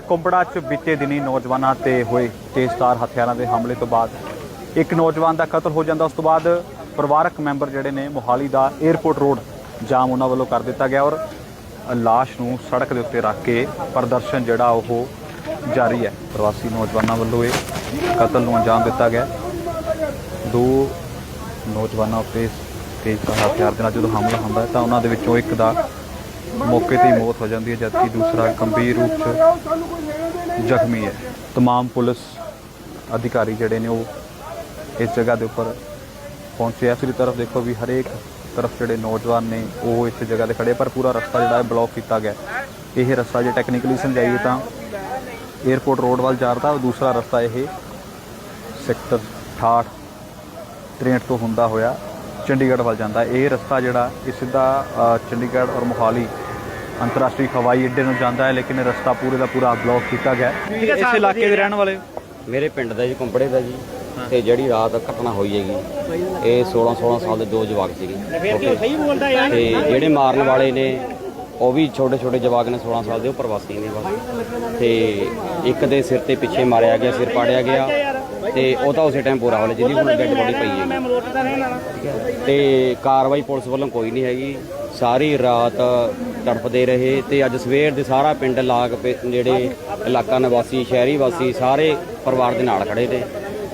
ਕੁੰਬੜਾ 'ਚ ਬੀਤੇ ਦਿਨੀ ਨੌਜਵਾਨਾਂ ਤੇ ਹੋਏ ਤੇਜ਼ਧਾਰ ਹਥਿਆਰਾਂ ਦੇ ਹਮਲੇ ਤੋਂ ਬਾਅਦ ਇੱਕ ਨੌਜਵਾਨ ਦਾ ਕਤਲ ਹੋ ਜਾਂਦਾ। ਉਸ ਤੋਂ ਬਾਅਦ ਪਰਿਵਾਰਕ ਮੈਂਬਰ ਜਿਹੜੇ ਨੇ, ਮੋਹਾਲੀ ਦਾ 에ਅਰਪੋਰਟ ਰੋਡ ਜਾਮ ਉਹਨਾਂ ਵੱਲੋਂ ਕਰ ਦਿੱਤਾ ਗਿਆ ਔਰ ਲਾਸ਼ ਨੂੰ ਸੜਕ ਦੇ ਉੱਤੇ ਰੱਖ ਕੇ ਪ੍ਰਦਰਸ਼ਨ ਜਿਹੜਾ ਉਹ ਜਾਰੀ ਹੈ। ਪ੍ਰਵਾਸੀ ਨੌਜਵਾਨਾਂ ਵੱਲੋਂ ਇਹ ਕਤਲ ਨੂੰ ਅੰਜਾਮ ਦਿੱਤਾ ਗਿਆ। ਦੋ ਨੌਜਵਾਨਾਂ ਉੱਤੇ ਤੇਜ਼ਧਾਰ ਹਥਿਆਰ ਦੇ ਨਾਲ ਜਦੋਂ ਹਮਲਾ ਹੁੰਦਾ ਤਾਂ ਉਹਨਾਂ ਦੇ ਵਿੱਚੋਂ ਇੱਕ ਦਾ ਮੌਕੇ ਤੇ ਮੌਤ ਹੋ ਜਾਂਦੀ ਹੈ, ਜਦਕਿ ਦੂਸਰਾ ਗੰਭੀਰ ਰੂਪ 'ਚ ਜ਼ਖਮੀ ਹੈ। ਤਮਾਮ ਪੁਲਿਸ ਅਧਿਕਾਰੀ ਜਿਹੜੇ ਨੇ ਉਹ ਇਸ ਜਗ੍ਹਾ ਦੇ ਉੱਪਰ ਪਹੁੰਚੇ ਆ। ਸਿਰ ਤਰਫ ਦੇਖੋ ਵੀ ਹਰੇਕ ਤਰਫ ਜਿਹੜੇ ਨੌਜਵਾਨ ਨੇ, ਉਹ ਇਸ ਜਗ੍ਹਾ ਤੇ ਖੜੇ ਪਰ ਪੂਰਾ ਰਸਤਾ ਜਿਹੜਾ ਹੈ ਬਲੌਕ ਕੀਤਾ ਗਿਆ। ਇਹ ਰਸਤਾ ਜੇ ਟੈਕਨੀਕਲੀ ਸਮਝਾਈਏ ਤਾਂ 에어ਪੋਰਟ ਰੋਡ ਵੱਲ ਜਾ ਰਿਹਾ ਜਾਂਦਾ ਦੂਸਰਾ ਰਸਤਾ ਇਹ ਸੈਕਟਰ 68 63 ਤੋਂ ਹੁੰਦਾ ਹੋਇਆ। ਚੰਡੀਗੜ੍ਹ ਵੱਲ ਜਾਂਦਾ। ਇਹ ਰਸਤਾ ਜਿਹੜਾ ਇਹ ਸਿੱਧਾ ਚੰਡੀਗੜ੍ਹ ਔਰ ਮੋਹਾਲੀ ਅੰਤਰਰਾਸ਼ਟਰੀ ਹਵਾਈ ਅੱਡੇ ਨੂੰ ਜਾਂਦਾ ਹੈ ਲੇਕਿਨ ਇਹ ਰਸਤਾ ਪੂਰੇ ਦਾ ਪੂਰਾ ਬਲੌਕ ਕੀਤਾ ਗਿਆ ਹੈ। ਇਸ ਇਲਾਕੇ ਦੇ ਰਹਿਣ ਵਾਲੇ ਮੇਰੇ ਪਿੰਡ ਦਾ ਜੀ ਕੁੰਪੜੇ ਦਾ ਜੀ। ਤੇ ਜਿਹੜੀ ਰਾਤ ਘਟਨਾ ਹੋਈ ਹੈਗੀ ਇਹ 16 16 ਸਾਲ ਦੇ ਦੋ ਜਵਾਕ ਸੀਗੇ। ਤੇ ਜਿਹੜੇ ਮਾਰਨ ਵਾਲੇ ਨੇ ਉਹ ਵੀ ਛੋਟੇ ਛੋਟੇ ਜਵਾਕ ਨੇ 16 ਸਾਲ ਦੇ ਉਹ ਪ੍ਰਵਾਸੀ ਨੇ ਬਸ। ਤੇ ਇੱਕ ਦੇ ਸਿਰ ਤੇ ਪਿੱਛੇ ਮਾਰਿਆ ਗਿਆ ਸਿਰ ਪਾੜਿਆ ਗਿਆ। ਤੇ ਉਹ ਤਾਂ ਉਸੇ ਟਾਈਮ ਪੂਰਾ ਹੋਲੇ ਜਿਹਦੀ ਹੁਣ ਡੈਡ ਬੋਡੀ ਪਈ ਹੈ ਤੇ ਕਾਰਵਾਈ ਪੁਲਿਸ ਵੱਲੋਂ ਕੋਈ ਨਹੀਂ ਹੈਗੀ। ਸਾਰੀ ਰਾਤ ਤੜਪਦੇ ਰਹੇ ਤੇ ਅੱਜ ਸਵੇਰ ਦੇ ਸਾਰਾ ਪਿੰਡ ਲਾਗ ਪੇ- ਜਿਹੜੇ ਇਲਾਕਾ ਨਿਵਾਸੀ ਸ਼ਹਿਰੀ ਵਾਸੀ ਸਾਰੇ ਪਰਿਵਾਰ ਦੇ ਨਾਲ ਖੜੇ ਨੇ।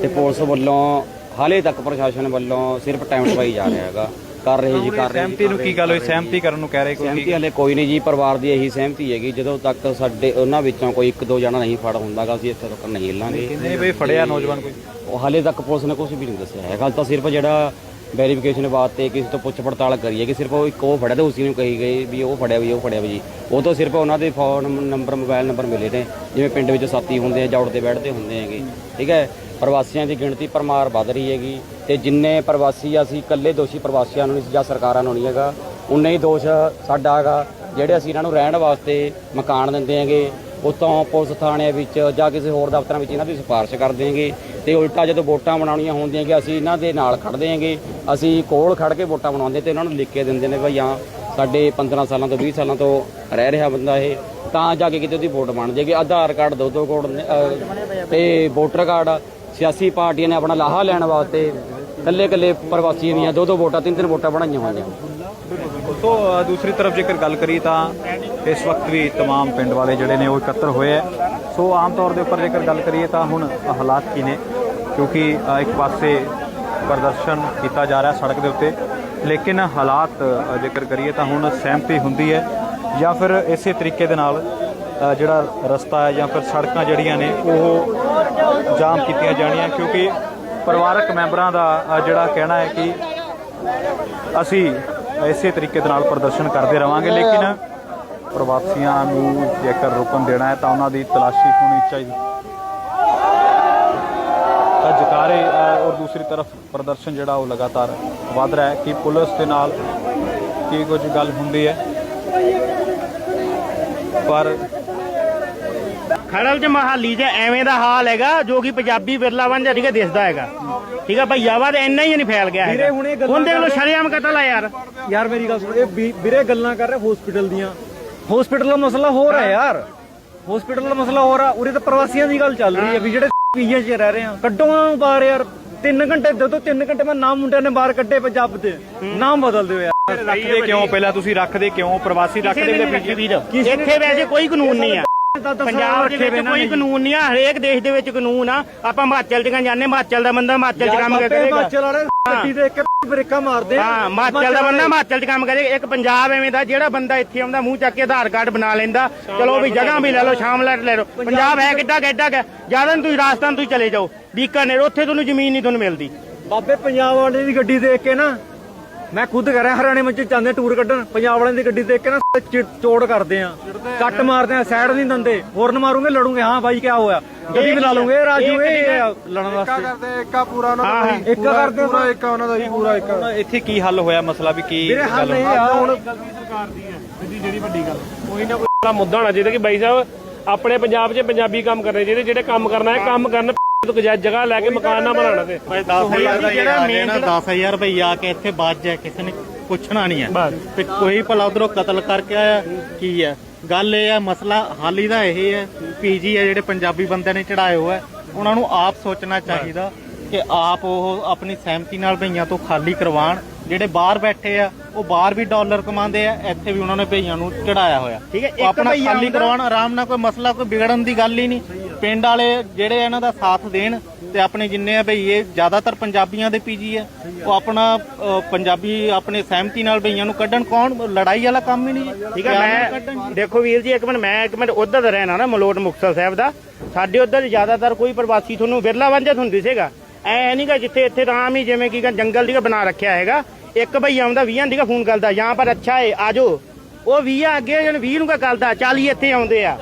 ਤੇ ਪੁਲਿਸ ਵੱਲੋਂ ਹਾਲੇ ਤੱਕ ਪ੍ਰਸ਼ਾਸਨ ਵੱਲੋਂ ਸਿਰਫ ਟਾਈਮ ਟਪਾਈ ਜਾ ਰਿਹਾ ਹੈਗਾ। ਕਰ ਰਹੇ ਜੀ ਕਰ ਰਹੇ ਜੀ, ਸਹਿਮਤੀ ਨੂੰ ਕਰ ਕੀ ਗੱਲ ਹੋਈ? ਜੀ। ਸਹਿਮਤੀ ਕਰਨ ਨੂੰ ਕਹਿ ਰਹੇ ਕੋਈ? ਸਹਿਮਤੀ ਹਲੇ ਕੋਈ ਨਹੀਂ ਜੀ ਪਰਿਵਾਰ ਦੀ ਇਹੀ ਸਹਿਮਤੀ ਹੈਗੀ ਜਦੋਂ ਤੱਕ ਸਾਡੇ ਉਹਨਾਂ ਵਿੱਚੋਂ ਕੋਈ ਇੱਕ ਦੋ ਜਣਾ ਨਹੀਂ ਫੜ ਹੁੰਦਾਗਾ ਅਸੀਂ ਇੱਥੇ ਤੱਕ ਨਹੀਂ ਹਿੱਲਾਂਗੇ। ਕਹਿੰਦੇ ਵੀ ਫੜਿਆ ਨੌਜਵਾਨ ਕੋਈ? ਉਹ ਹਾਲੇ ਤੱਕ ਪੁਲਿਸ ਨੇ ਕੁਝ ਵੀ ਨਹੀਂ ਦੱਸਿਆ ਹੈ ਗੱਲ ਤਾਂ ਸਿਰਫ ਜਿਹੜਾ ਵੈਰੀਫਿਕੇਸ਼ਨ ਵਾਸਤੇ ਕਿਸੇ ਤੋਂ ਪੁੱਛ ਪੜਤਾਲ ਕਰੀ ਹੈ ਕਿ ਸਿਰਫ ਉਹ ਇੱਕ ਉਹ ਫੜਿਆ ਤੇ ਉਸੇ ਨੂੰ ਕਹੀ ਗਈ ਵੀ ਉਹ ਫੜਿਆ ਵੀ ਉਹ ਫੜਿਆ ਵੀ ਜੀ। ਉਹ ਤਾਂ ਸਿਰਫ ਉਹਨਾਂ ਦੇ ਫੋਨ ਨੰਬਰ ਮੋਬਾਈਲ ਨੰਬਰ ਮਿਲੇ ਨੇ ਜਿਵੇਂ ਪਿੰਡ ਵਿੱਚ ਸਾਥੀ ਹੁੰਦੇ ਆ ਜੌੜ ਤੇ ਬੈਠਦੇ ਹੁੰਦੇ ਹੈਗੇ। ਠੀਕ ਹੈ? ਪ੍ਰਵਾਸੀਆਂ ਦੀ ਗਿਣਤੀ ਪਰਮਾਰ ਵੱਧ ਰਹੀ ਹੈਗੀ। ਤੇ ਜਿੰਨੇ ਪ੍ਰਵਾਸੀ ਅਸੀਂ ਇਕੱਲੇ ਦੋਸ਼ੀ ਪ੍ਰਵਾਸੀਆਂ ਨੂੰ ਨਹੀਂ ਜਾਂ ਸਰਕਾਰਾਂ ਨੂੰ ਨਹੀਂ ਹੈਗਾ। ਉਨੇ ਹੀ ਦੋਸ਼ ਸਾਡਾ ਹੈਗਾ ਜਿਹੜੇ ਅਸੀਂ ਇਹਨਾਂ ਨੂੰ ਰਹਿਣ ਵਾਸਤੇ ਮਕਾਨ ਦਿੰਦੇ ਹੈਗੇ ਉਤੋਂ ਪੁਲਿਸ ਥਾਣੇ ਵਿੱਚ ਜਾਂ ਕਿਸੇ ਹੋਰ ਦਫ਼ਤਰਾਂ ਵਿੱਚ ਇਹਨਾਂ ਦੀ ਸਿਫਾਰਿਸ਼ ਕਰ ਦੇਂਗੇ ਤੇ ਉਲਟਾ ਜਦੋਂ ਵੋਟਾਂ ਬਣਾਉਣੀਆਂ ਹੁੰਦੀਆਂ ਕਿ ਅਸੀਂ ਇਹਨਾਂ ਦੇ ਨਾਲ ਖੜਦੇ ਹਾਂਗੇ। ਅਸੀਂ ਕੋਲ ਖੜ ਕੇ ਵੋਟਾਂ ਬਣਾਉਂਦੇ ਤੇ ਇਹਨਾਂ ਨੂੰ ਲਿਖ ਕੇ ਦਿੰਦੇ ਨੇ ਭਈ ਹਾਂ ਸਾਡੇ 15 ਸਾਲਾਂ ਤੋਂ 20 ਸਾਲਾਂ ਤੋਂ ਰਹਿ ਰਿਹਾ ਬੰਦਾ ਇਹ। ਤਾਂ ਜਾ ਕੇ ਕਿਤੇ ਉਹਦੀ ਵੋਟ ਬਣ ਜਾਏਗੀ। ਆਧਾਰ ਕਾਰਡ ਦੋ ਦੋ ਕੋਡ ਨੇ, ਤੇ ਵੋਟਰ ਕਾਰਡ। ਸਿਆਸੀ ਪਾਰਟੀਆਂ ਨੇ ਆਪਣਾ ਲਾਹਾ ਲੈਣ ਵਾਸਤੇ ਕੱਲੇ ਕੱਲੇ ਪ੍ਰਵਾਸੀ ਦੀਆਂ ਦੋ ਦੋ ਵੋਟਾਂ ਤਿੰਨ ਤਿੰਨ ਵੋਟਾਂ ਬਣਾਈਆਂ ਹੋਈਆਂ ਸੋ ਅ, ਦੂਸਰੀ ਤਰਫ ਜੇਕਰ ਗੱਲ ਕਰੀਏ ਤਾਂ ਇਸ ਵਕਤ ਵੀ तमाम ਪਿੰਡ ਵਾਲੇ ਜਿਹੜੇ ਨੇ ਉਹ ਇਕੱਤਰ ਹੋਏ ਆ ਸੋ ਆਮ ਤੌਰ ਦੇ ਉੱਪਰ ਜੇਕਰ ਗੱਲ ਕਰੀਏ ਤਾਂ ਹੁਣ ਹਾਲਾਤ ਕੀ ਨੇ ਕਿਉਂਕਿ ਅ, ਇੱਕ ਪਾਸੇ ਪ੍ਰਦਰਸ਼ਨ ਕੀਤਾ ਜਾ ਰਿਹਾ ਸੜਕ ਦੇ ਉੱਤੇ ਲੇਕਿਨ ਹਾਲਾਤ ਅ, ਜੇਕਰ ਕਰੀਏ ਤਾਂ ਹੁਣ ਸਹਿਮਤੀ ਹੁੰਦੀ ਹੈ ਜਾਂ ਫਿਰ ਇਸੇ ਤਰੀਕੇ ਦੇ ਨਾਲ ਅ, ਜਿਹੜਾ ਰਸਤਾ ਹੈ ਜਾਂ ਫਿਰ ਸੜਕਾਂ ਜਿਹੜੀਆਂ ਨੇ ਉਹ ਜਾਮ ਕੀਤੀਆਂ ਜਾਣੀਆਂ ਕਿਉਂਕਿ ਪਰਿਵਾਰਕ ਮੈਂਬਰਾਂ ਦਾ ਜਿਹੜਾ ਕਹਿਣਾ ਹੈ ਕਿ ਅਸੀਂ ਇਸੇ ਤਰੀਕੇ ਦੇ ਨਾਲ ਪ੍ਰਦਰਸ਼ਨ ਕਰਦੇ ਰਵਾਂਗੇ, ਲੇਕਿਨ ਪ੍ਰਵਾਸੀਆਂ ਨੂੰ ਜੇਕਰ ਰੁਕਣ ਦੇਣਾ ਹੈ ਤਾਂ ਉਹਨਾਂ ਦੀ ਤਲਾਸ਼ੀ ਹੋਣੀ ਚਾਹੀਦੀ। ਤਾਂ ਜਕਾਰੇ ਔਰ ਦੂਸਰੀ ਤਰਫ ਪ੍ਰਦਰਸ਼ਨ ਜਿਹੜਾ ਉਹ ਲਗਾਤਾਰ ਵਧ ਰਿਹਾ ਹੈ ਕਿ ਪੁਲਿਸ ਦੇ ਨਾਲ ਕੀ ਕੁਝ ਗੱਲ ਹੁੰਦੀ ਹੈ। ਪਰ ਖੜਲ ਚ ਮਹਾਲੀ ਚ ਐਵੇਂ ਦਾ ਹਾਲ ਹੈਗਾ ਜੋ ਕਿ ਪੰਜਾਬੀ ਵਿਰਲਾ ਵਾਂਝਾ ਠੀਕ ਹੈ ਦਿਸਦਾ ਹੈਗਾ। ਠੀਕ ਹੈ ਭਈਆਵਾ ਤੇ ਇੰਨਾ ਹੀ ਨਹੀਂ ਫੈਲ ਗਿਆ ਹੈਗਾ। ਹੁਣੇ ਗੱਲਾਂ ਹੁਣ ਦੇਖ ਲਓ ਸ਼ਰੇਆਮ ਕਤਲ ਆ ਯਾਰ। ਯਾਰ ਮੇਰੀ ਗੱਲ ਸੁਣ ਇਹ ਵੀ- ਵੀਰੇ ਗੱਲਾਂ ਕਰ ਰਹੇ ਹਸਪੀਟਲ ਦੀਆਂ। ਹਸਪੀਟਲ ਦਾ ਮਸਲਾ ਹੋ ਰਿਹਾ ਯਾਰ। ਹਸਪੀਟਲ ਦਾ ਮਸਲਾ ਹੋ ਰਿਹਾ ਉਰੇ ਤਾਂ ਪ੍ਰਵਾਸੀਆਂ ਦੀ ਗੱਲ ਚੱਲ ਰਹੀ ਹੈ ਵੀ ਜਿਹੜੇ ਪੀਜੀਆਂ 'ਚ ਰਹਿ ਰਹੇ ਆ। ਕੱਢੋ ਉਹਨਾਂ ਨੂੰ ਬਾਹਰ ਯਾਰ 3 ਘੰਟੇ ਦੋ ਤੋਂ 3 ਘੰਟੇ ਮੈਂ ਨਾਮ ਮੁੰਡਿਆਂ ਨੇ ਬਾਹਰ ਕੱਢੇ ਪੰਜਾਬ ਦੇ ਨਾਮ ਬਦਲ ਦਿਓ ਯਾਰ। ਰੱਖਦੇ ਕਿਉਂ? ਪਹਿਲਾਂ ਤੁਸੀਂ ਰੱਖਦੇ ਕਿਉਂ? ਪ੍ਰਵਾਸੀ ਰੱਖਦੇ ਵੀ ਰੱਖੇ ਵੀਰ ਇੱਥੇ ਵੈਸੇ ਕੋਈ ਕਾਨੂੰਨ ਨਹੀਂ ਆ। ਪੰਜਾਬ ਦੇ ਵਿੱਚ ਕੋਈ ਕਾਨੂੰਨ ਨਹੀਂ ਆ ਹਰੇਕ ਦੇਸ਼ ਦੇ ਵਿੱਚ ਕਾਨੂੰਨ ਆ। ਆਪਾਂ ਹਿਮਾਚਲ ਚ ਜਾਂਦੇ ਹਿਮਾਚਲ ਦਾ ਬੰਦਾ ਹਿਮਾਚਲ ਚ ਕੰਮ ਕਰੇਗਾ। ਹਿਮਾਚਲ ਵਾਲੇ ਗੱਡੀ ਦੇ ਇੱਕ ਬ੍ਰੇਕਾਂ ਮਾਰਦੇ ਹਾਂ ਹਿਮਾਚਲ ਦਾ ਬੰਦਾ ਹਿਮਾਚਲ ਚ ਕੰਮ ਕਰੇ। ਇੱਕ ਪੰਜਾਬ ਐਵੇਂ ਦਾ ਜਿਹੜਾ ਬੰਦਾ ਇੱਥੇ ਆਉਂਦਾ ਮੂੰਹ ਚੱਕ ਕੇ ਆਧਾਰ ਕਾਰਡ ਬਣਾ ਲੈਂਦਾ। ਚਲੋ ਵੀ ਜਗ੍ਹਾ ਵੀ ਲੈ ਲਓ ਸ਼ਾਮਲਾਟ ਲੈ ਲਓ। ਪੰਜਾਬ ਹੈ ਕਿੱਡਾ ਕਿੱਡਾ ਹੈ। ਜ਼ਿਆਦਾ ਤੁਸੀਂ ਰਾਜਸਥਾਨ ਤੁਸੀਂ ਚਲੇ ਜਾਓ। ਬੀਕਾਨੇਰ ਉੱਥੇ ਤੁਹਾਨੂੰ ਜ਼ਮੀਨ ਨਹੀਂ ਤੁਹਾਨੂੰ ਮਿਲਦੀ। ਬਾਬੇ ਪੰਜਾਬ ਵਾਲੇ ਦੀ ਗੱਡੀ ਦੇਖ ਕੇ ਨਾ ਮੈਂ ਖੁਦ ਕਰਿਆ ਹਰਿਆਣੇ ਵਿੱਚ ਜਾਂਦੇ ਟੂਰ ਕੱਢਣ ਪੰਜਾਬ ਵਾਲਿਆਂ ਦੀ ਗੱਡੀ ਦੇਖ ਕੇ ਨਾ ਚੋੜ ਕਰਦੇ ਆ। ਕੱਟ ਮਾਰਦੇ ਆ ਸਾਈਡ ਨਹੀਂ ਦਿੰਦੇ। ਹੋਰਨ ਮਾਰੂਗੇ ਲੜੂਗੇ ਹਾਂ ਬਾਈ ਕੀ ਹੋਇਆ? ਗੱਡੀ ਵੀ ਲਾ ਲੂਗੇ ਰਾਜੂ ਇਹ ਲੜਨ ਵਾਸਤੇ। ਕਰਦੇ ਇੱਕਾ ਪੂਰਾ ਉਹਨਾਂ ਹਾਂ, ਦਾ ਹਾਂ। ਇੱਕ ਕਰਦੇ। ਪੂਰਾ ਇੱਕਾ ਉਹਨਾਂ ਦਾ ਵੀ ਪੂਰਾ ਇੱਕਾ। ਇੱਥੇ ਕੀ ਹੱਲ ਹੋਇਆ? ਮਸਲਾ ਵੀ ਕੀ ਵੀਰੇ ਹੱਲ ਗੱਲ ਇਹ ਆ ਹੁਣ ਕੋਈ ਨਾ ਕੋਈ ਮੁੱਦਾ ਹੋਣਾ ਚਾਹੀਦਾ ਕਿ ਬਾਈ ਸਾਹਿਬ ਆਪਣੇ ਪੰਜਾਬ 'ਚ ਪੰਜਾਬੀ ਕੰਮ ਕਰਨੇ ਚਾਹੀਦੇ ਜਿਹੜੇ ਕੰਮ ਕਰਨਾ ਹੈ। ਕੰਮ ਕਰਨ ਤੋਂ ਗਜਾ ਜਗ੍ਹਾ ਲੈ ਕੇ ਮਕਾਨ ਨਾ ਬਣਾਉਣਾ ਤੇ। 10000 ਦਾ ਜਿਹੜਾ ਜਾਣਾ 10000 ਰੁਪਏ ਆ ਕੇ ਇੱਥੇ ਬਾਅਦ ਜਾ ਕਿਸੇ ਨੇ ਪੁੱਛਣਾ ਨਹੀਂ ਹੈ। ਵੀ ਕੋਈ ਭਲਾ ਉਧਰੋਂ ਕਤਲ ਕਰਕੇ ਆਇਆ ਕੀ ਹੈ? ਗੱਲ ਇਹ ਹੈ ਮਸਲਾ ਹਾਲੀ ਦਾ ਇਹ ਹੈ ਪੀਜੀ ਹੈ ਜਿਹੜੇ ਪੰਜਾਬੀ ਬੰਦਿਆਂ ਨੇ ਚੜਾਏ ਹੋਏ ਹੈ ਉਹਨਾਂ ਨੂੰ ਆਪ ਸੋਚਣਾ ਚਾਹੀਦਾ ਕਿ ਆਪ ਉਹ ਆਪਣੀ ਸਹਿਮਤੀ ਨਾਲ ਭਈਆਂ ਤੋਂ ਖਾਲੀ ਕਰਵਾਉਣ ਜਿਹੜੇ ਬਾਹਰ ਬੈਠੇ ਆ ਉਹ ਬਾਹਰ ਵੀ ਡਾਲਰ ਕਮਾਉਂਦੇ ਆ ਇੱਥੇ ਵੀ ਉਹਨਾਂ ਨੇ ਭਈਆਂ ਨੂੰ ਚੜਾਇਆ ਹੋਇਆ। ਠੀਕ ਹੈ, ਆਪਣਾ ਭਈਆ ਖਾਲੀ ਆਰਾਮ ਨਾਲ ਕੋਈ ਮਸਲਾ ਕੋਈ ਵਿਗੜਨ ਦੀ ਗੱਲ ਹੀ ਨਹੀਂ। ਪਿੰਡ ਵਾਲੇ ਜਿਹੜੇ ਇਹਨਾਂ ਦਾ ਸਾਥ ਦੇਣ ਤੇ ਆਪਣੇ ਜਿੰਨੇ ਆ ਭਈਏ ਜ਼ਿਆਦਾਤਰ ਪੰਜਾਬੀਆਂ ਦੇ ਪੀਜੀ ਆ ਉਹ ਆਪਣਾ ਅ, ਪੰਜਾਬੀ ਆਪਣੇ ਸਹਿਮਤੀ ਨਾਲ ਭਈਆਂ ਨੂੰ ਕੱਢਣ ਕੌਣ? ਲੜਾਈ ਵਾਲਾ ਕੰਮ ਹੀ ਨਹੀਂ ਜੀ। ਠੀਕ ਹੈ ਪਿਆਰ ਨਾਲ ਕੱਢਣ ਮੈਂ ਦੇਖੋ ਵੀਰ ਜੀ ਇੱਕ ਮਿੰਟ ਮੈਂ ਇੱਕ ਮਿੰਟ ਉਧਰ ਦਾ ਰਹਿਣਾ ਨਾ ਮਲੋਟ ਮੁਕਤਸਰ ਸਾਹਿਬ ਦਾ। ਸਾਡੇ ਉਧਰ ਜ਼ਿਆਦਾਤਰ ਕੋਈ ਪ੍ਰਵਾਸੀ ਤੁਹਾਨੂੰ ਵਿਰਲਾ ਵਾਂਝਾ ਤੁਹਾਨੂੰ ਦਿਸੇਗਾ ਐ ਨਹੀਂਗਾ ਜਿੱਥੇ ਇੱਥੇ ਤਾਂ ਆਮ ਹੀ ਜਿਵੇਂ ਕੀ ਕਹਿੰਦੇ ਜੰਗਲ ਦੀ ਬਣਾ ਰੱਖਿਆ ਹੈਗਾ। ਇੱਕ ਭਈ ਆਉਂਦਾ 20 ਦੀ ਫੋਨ ਕਰਦਾ ਜਾਂ ਪਰ ਅੱਛਾ ਏ ਆਜੋ ਉਹ 20 ਅੱਗੇ ਜਣ 20 ਨੂੰ ਕਾ ਕਰਦਾ 40 ਇੱਥੇ ਆਉਂਦੇ ਆ।